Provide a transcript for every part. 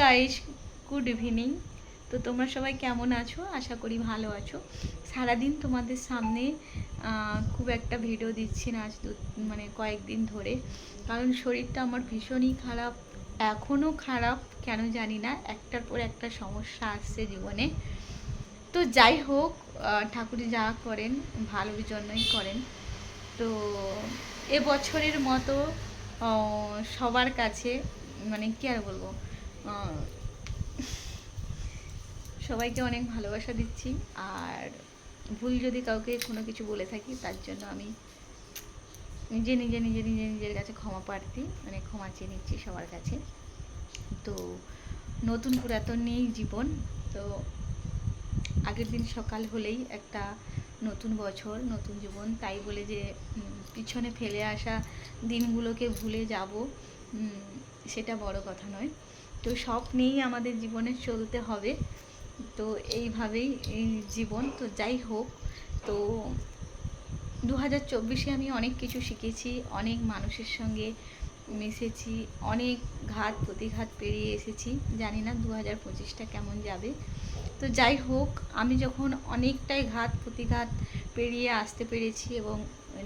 Guys good evening তো তোমরা সবাই কেমন আছো? আশা করি ভালো আছো। সারাদিন তোমাদের সামনে খুব একটা ভিডিও দিচ্ছি না আজ মানে কয়েকদিন ধরে। কারণ শরীরটা আমার ভীষণই খারাপ এখনও খারাপ, কেন জানি না, একটার পর একটা সমস্যা আসছে জীবনে। তো যাই হোক ঠাকুর যা করেন, ভালোর জন্যই করেন। তো এবছরের মতো সবার কাছে মানে কি আর বলব? সবাইকে অনেক ভালোবাসা দিচ্ছি। আর ভুল যদি কাউকে কোনো কিছু বলে থাকি, তার জন্য আমি নিজে নিজে নিজে নিজে, নিজের কাছে ক্ষমা প্রার্থী মানে ক্ষমা চেয়ে নিচ্ছি সবার কাছে। তো নতুন পুরাতন নিয়েই জীবন। তো আগের দিন সকাল হলেই একটা নতুন বছর, নতুন জীবন। তাই বলে যে পিছনে ফেলে আসা দিনগুলোকে ভুলে যাব সেটা বড় কথা নয়। তো সব নিয়েই আমাদের জীবনে চলতে হবে। তো এইভাবেই এই জীবন। তো যাই হোক, তো দু হাজার চব্বিশে আমি অনেক কিছু শিখেছি, অনেক মানুষের সঙ্গে মিশেছি, অনেক ঘাত, প্রতিঘাত পেরিয়ে এসেছি। জানি না দু হাজার পঁচিশটা কেমন যাবে। তো যাই হোক, আমি যখন অনেকটাই ঘাত, প্রতিঘাত পেরিয়ে আসতে পেরেছি এবং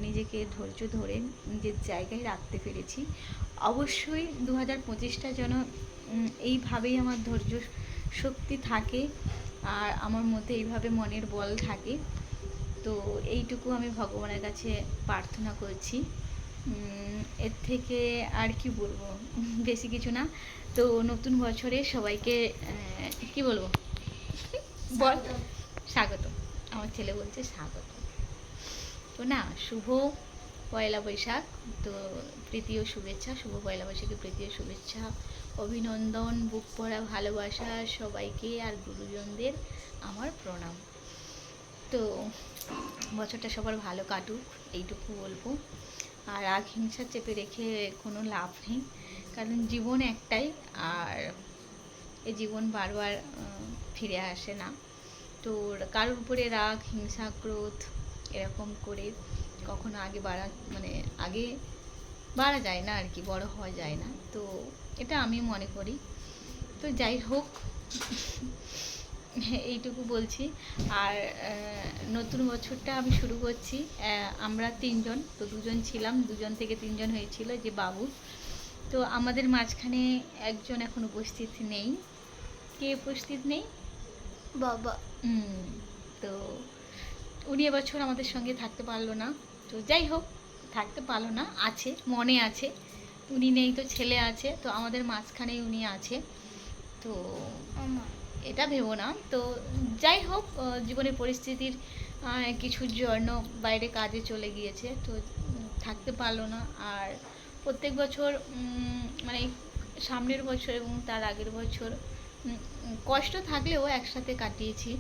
নিজেকে ধৈর্য ধরে নিজের জায়গায় রাখতে পেরেছি, অবশ্যই দু হাজার পঁচিশটা যেন এইভাবেই আমার ধৈর্য শক্তি থাকে আর আমার মধ্যে এইভাবে মনের বল থাকে। তো এইটুকু আমি ভগবানের কাছে প্রার্থনা করছি। এর থেকে আর কি বলব? বেশি কিছু না। তো নতুন বছরে সবাইকে কি বলব? বল। স্বাগত। আমার ছেলে বলছে স্বাগত। তো না শুভ পয়লা বৈশাখ। তো প্রীতীয় শুভেচ্ছা। শুভ পয়লা বৈশাখে প্রীতীয় শুভেচ্ছা অভিনন্দন, বুক পড়া ভালোবাসা সবাইকে আর গুরুজনদের আমার প্রণাম। তো বছরটা সবার ভালো কাটুক, এইটুকু বলব। আর রাগ হিংসা চেপে রেখে কোনো লাভ নেই, কারণ জীবন একটাই আর এই জীবন বারবার ফিরে আসে না। তো কারোর উপরে রাগ, হিংসা, ক্রোধ এরকম করে কখনো আগে বাড়া মানে আগে বাড়া যায় না আর কি বড় হওয়া যায় না। তো এটা আমি মনে করি। তো যাই হোক এইটুকু বলছি। আর নতুন বছরটা আমি শুরু করছি। আমরা তিনজন তো দুজন ছিলাম দুজন থেকে তিনজন হয়েছিল যে বাবু। তো আমাদের মাঝখানে একজন এখন উপস্থিত নেই। কে উপস্থিত নেই? বাবা। তো উনি এবছর আমাদের সঙ্গে থাকতে পারল না। তো যাই হোক থাকতে পারল না আছে মনে আছে। উনি নেই তো ছেলে আছে তো আমাদের মাঝখানেই উনি আছে। তো এটা ভেবো না। তো যাই হোক জীবনের পরিস্থিতির কিছুর জন্য বাইরে কাজে চলে গিয়েছে তো থাকতে পারল না। আর প্রত্যেক বছর মানে সামনের বছর এবং তার আগের বছর কষ্ট থাকলেও একসাথে কাটিয়েছি।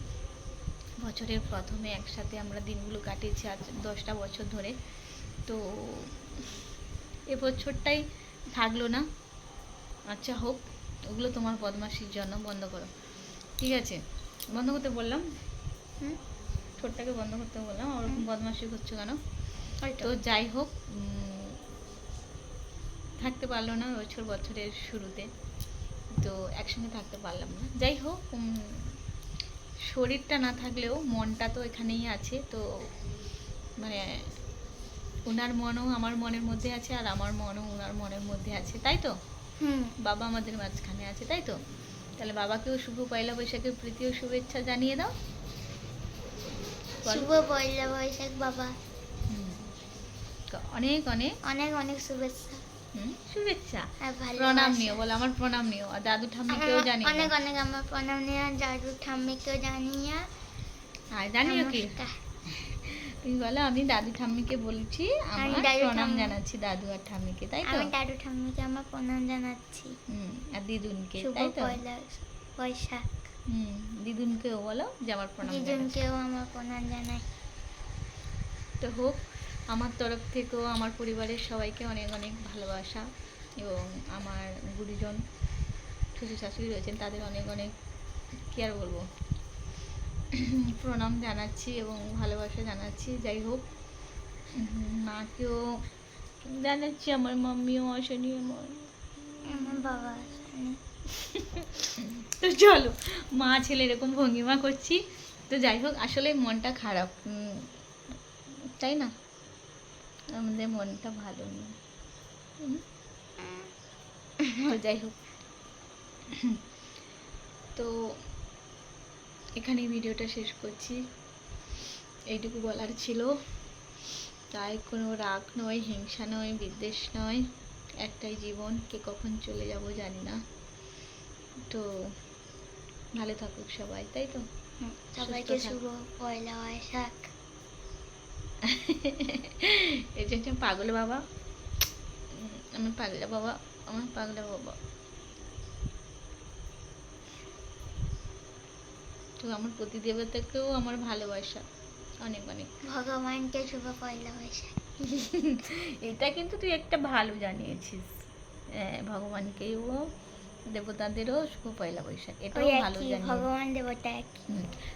বছরের প্রথমে একসাথে আমরা দিনগুলো কাটিয়েছি আজ দশটা বছর ধরে। তো এ বছরটাই থাকল না। আচ্ছা হোক ওগুলো তোমার বদমাসির জন্য বন্ধ করো। ঠিক আছে বন্ধ করতে বললাম? হুম। ঠোঁটটাকে বন্ধ করতে বললাম ওরকম। বদমাসি করছ কেন? তো যাই হোক থাকতে পারল না বছর বছরের শুরুতে। তো একসঙ্গে থাকতে পারলাম না। যাই হোক শরীরটা না থাকলেও মনটা তো এখানেই আছে তো মানে ওনার মনও আমার মনের মধ্যে আছে আর আমার মনও ওনার মনের মধ্যে আছে তাই তো? হুম। বাবা আমাদের মাঝখানে আছে তাই তো? তাহলে বাবাকেও শুভ পয়লা বৈশাখের প্রীতীয় শুভেচ্ছা জানিয়ে দাও। শুভ পয়লা বৈশাখ বাবা। অনেক অনেক। অনেক অনেক শুভেচ্ছা। হুম, শুভেচ্ছা। ভালো প্রণাম নিও বলো আমার প্রণাম নিও। আর দাদু ঠাম্মিকেও জানিয়ে অনেক অনেক আমার প্রণাম নিয়ে দাদু ঠাম্মিকেও জানিয়ে আর জানিও কি? তুমি বলো আমি দাদু ঠাম্মিকে বলছি আমি আমার প্রণাম জানাচ্ছি দাদু আর ঠাম্মিকে তাই তো? আমি দাদু ঠাম্মিকে আমার প্রণাম জানাচ্ছি। হুম আর দিদুনকে শুভ তাই তো? পয়লা বৈশাখ। হুম দিদুনকেও বলো যে আমার প্রণাম। দিদুনকেও আমার প্রণাম জানাই। তো হোক আমার তরফ থেকেও আমার পরিবারের সবাইকে অনেক অনেক ভালোবাসা এবং আমার গুরুজন শ্বশুর শাশুড়ি রয়েছেন তাদের অনেক অনেক কি আর বলব? প্রণাম জানাচ্ছি এবং ভালোবাসা জানাচ্ছি যাই হোক। মাকেও জানাচ্ছি আমার মাম্মিও আসেনি আমার আমার বাবা আসেনি তো চলো মা ছেলে এরকম ভঙ্গিমা করছি। তো যাই হোক আসলে মনটা খারাপ। তাই না? আমাদের মনটা ভালো নেই? তো যাই হোক। তো এখানে ভিডিওটা শেষ করছি। এইটুকু বলার ছিল। তাই কোনো রাগ নয় হিংসা নয় বিদ্বেষ নয়। একটাই জীবন কে কখন চলে যাব জানি না। তো ভালো থাকুক সবাই তাই তো? হুম, সবাইকে শুভ পয়লা বৈশাখ। এই যে পাগল বাবা। আমার পাগলা বাবা আমার পাগলা বাবা। তো আমার প্রতিদেবতাকেও আমার ভালোবাসা। অনেক অনেক। ভগবানকে শুভ পয়লা বৈশাখ এটা কিন্তু তুই একটা ভালো জানিয়েছিস। হ্যাঁ, ভগবানকেও দেবতাদেরও শুভ পয়লা বৈশাখ এটাও ভালো ভগবান দেবতা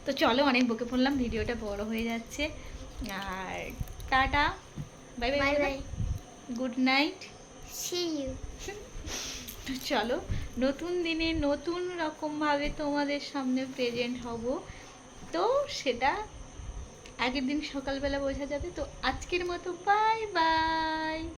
তো চলো অনেক বকে পড়লাম ভিডিওটা বড় হয়ে যাচ্ছে। আর tata. Bye bye bye bye good night. See you তো চলো নতুন দিনে নতুন রকমভাবে তোমাদের সামনে প্রেজেন্ট হব। তো সেটা আগের দিন সকালবেলা বোঝা যাবে। তো আজকের মতো বাই বাই